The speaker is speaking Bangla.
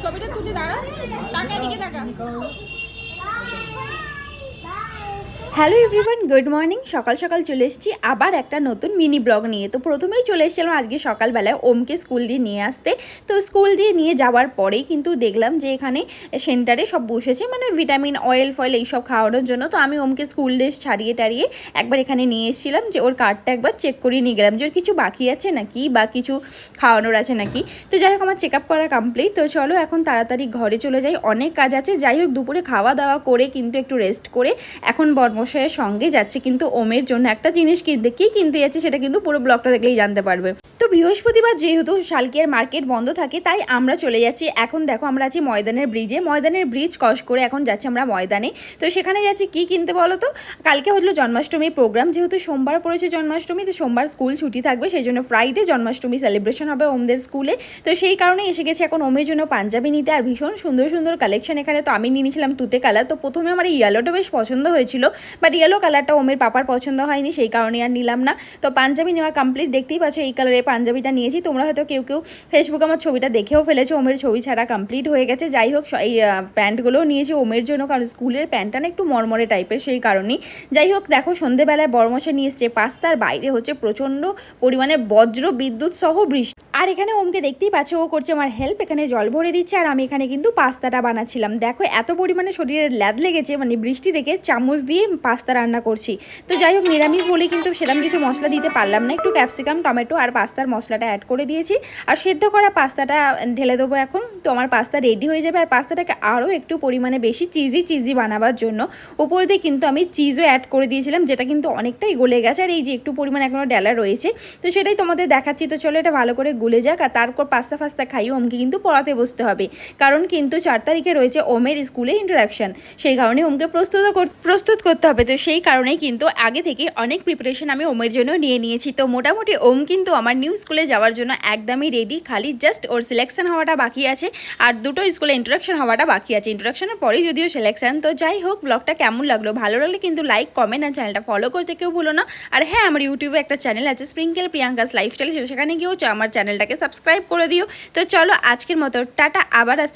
ছবিটা তুলে দাঁড়া। টাকা দিকে টাকা হ্যালো এভরিওয়ান গুড মর্নিং সকাল সকাল চলে এসেছি আবার একটা নতুন মিনি ব্লগ নিয়ে। তো প্রথমেই চলে এসেছিলাম আজকে সকালবেলায় ওমকে স্কুল দিয়ে নিয়ে আসতে। তো স্কুল দিয়ে নিয়ে যাওয়ার পরেই কিন্তু দেখলাম যে এখানে সেন্টারে সব বসেছে মানে ভিটামিন অয়েল ফয়েল এইসব খাওয়ানোর জন্য। তো আমি ওমকে স্কুল ড্রেস ছাড়িয়ে টাড়িয়ে একবার এখানে নিয়ে এসেছিলাম যে ওর কার্ডটা একবার চেক করিয়ে নিয়ে গেলাম যে ওর কিছু বাকি আছে নাকি বা কিছু খাওয়ানোর আছে নাকি। তো যাই হোক, আমার চেক আপ করা কমপ্লিট তো চলো এখন তাড়াতাড়ি ঘরে চলে যাই। অনেক কাজ আছে। যাই হোক, দুপুরে খাওয়া দাওয়া করে কিন্তু একটু রেস্ট করে এখন বর্মশাইয়ের সঙ্গে যাচ্ছে। কিন্তু ওমের জন্য একটা জিনিস কিনতে কী কিনতে যাচ্ছে সেটা কিন্তু পুরো ব্লগটা দেখলেই জানতে পারবে। বৃহস্পতিবার যেহেতু শালকিয়ার মার্কেট বন্ধ থাকে, তাই আমরা চলে যাচ্ছি। এখন দেখো, আমরা আছি ময়দানের ব্রিজে। ময়দানের ব্রিজ ক্রস করে এখন যাচ্ছি আমরা ময়দানে। তো সেখানে যাচ্ছি কি কিনতে বলো তো? কালকে হলো জন্মাষ্টমীর প্রোগ্রাম যেহেতু সোমবার পড়েছে জন্মাষ্টমী, তো সোমবার স্কুল ছুটি থাকবে। সেই জন্য ফ্রাইডে জন্মাষ্টমী সেলিব্রেশন হবে ওমদের স্কুলে তো সেই কারণে এসে গেছি এখন ওমের জন্য পাঞ্জাবি নিতে। আর ভীষণ সুন্দর সুন্দর কালেকশন এখানে তো আমি নিয়ে নিয়েছিলাম তুতে কালার তো প্রথমে আমার ইয়েলোটা বেশ পছন্দ হয়েছিল। বাট ইয়েলো কালারটা ওমের পাপার পছন্দ হয়নি, সেই কারণে আর নিলাম না। তো পাঞ্জাবি নেওয়া কমপ্লিট দেখতেই পাচ্ছ এই কালারের পাঞ্জাবিটা নিয়েছি। তোমরা হয়তো কেউ কেউ ফেসবুকে আমার ছবিটা দেখেও ফেলেছো। ওমের ছবি ছাড়া কমপ্লিট হয়ে গেছে। যাই হোক এই প্যান্টগুলোও নিয়েছি ওমের জন্য। কারণ স্কুলের প্যান্টটা না একটু মরমরে টাইপের সেই কারণেই। যাই হোক, দেখো, সন্ধেবেলায় বরমশে নিয়ে এসছে। পাস্তার বাইরে হচ্ছে প্রচণ্ড পরিমাণে বজ্র বিদ্যুৎ সহ বৃষ্টি। আর এখানে ওমকে দেখতেই পাচ্ছ, ও করছে আমার হেল্প এখানে জল ভরে দিচ্ছে, আর আমি এখানে কিন্তু পাস্তাটা বানাচ্ছিলাম। দেখো, এত পরিমাণে শরীরের ল্যাদ লেগেছে মানে বৃষ্টি দেখে চামচ দিয়ে পাস্তা রান্না করছি। তো যাই হোক, নিরামিষ বলে কিন্তু সেরকম কিছু মশলা দিতে পারলাম না, একটু ক্যাপসিকাম টমেটো আর পাস্তার মশলাটা অ্যাড করে দিয়েছি। আর সেদ্ধ করা পাস্তাটা ঢেলে দেবো এখন। তো আমার পাস্তা রেডি হয়ে যাবে, আর পাস্তাটাকে আরও একটু পরিমাণে বেশি চিজি চিজি বানাবার জন্য। উপর দিয়ে কিন্তু আমি চিজও অ্যাড করে দিয়েছিলাম, যেটা কিন্তু অনেকটাই গলে গেছে, আর এই যে একটু পরিমাণে এখনও ডেলা রয়েছে, তো সেটাই তোমাদের দেখাচ্ছি। তো চলো এটা ভালো করে গুলে যাক আর তারপর পাস্তা ফাস্তা খাইয়ে ওমকে কিন্তু পড়াতে বসতে হবে। কারণ কিন্তু চার তারিখে রয়েছে ওমের স্কুলে ইন্ট্রোডাকশন সেই কারণে ওমকে প্রস্তুত প্রস্তুত করতে হবে। তো সেই কারণেই কিন্তু আগে থেকে অনেক প্রিপারেশন আমি ওমের জন্য নিয়ে নিয়েছি। তো মোটামুটি ওম কিন্তু আমার নিউ স্কুলে যাওয়ার জন্য একদমই রেডি খালি জাস্ট ওর সিলেকশন হওয়াটা বাকি আছে আর দুটো স্কুলে ইন্ট্রোডাকশন হওয়াটা বাকি আছে। ইন্ট্রোডাকশনের পরেই যদিও সিলেকশন তো যাই হোক ব্লগটা কেমন লাগল? ভালো লাগলে কিন্তু লাইক কমেন্ট আর চ্যানেলটা ফলো করতে কেউ ভুলো না। আর হ্যাঁ আমার ইউটিউবে একটা চ্যানেল আছে স্প্রিঙ্কেল প্রিয়াঙ্কাস লাইফস্টাইল সেখানে গিয়েও আমার চ্যানেলটাকে সাবস্ক্রাইব করে দিও। তো চলো আজকের মতো টাটা আবার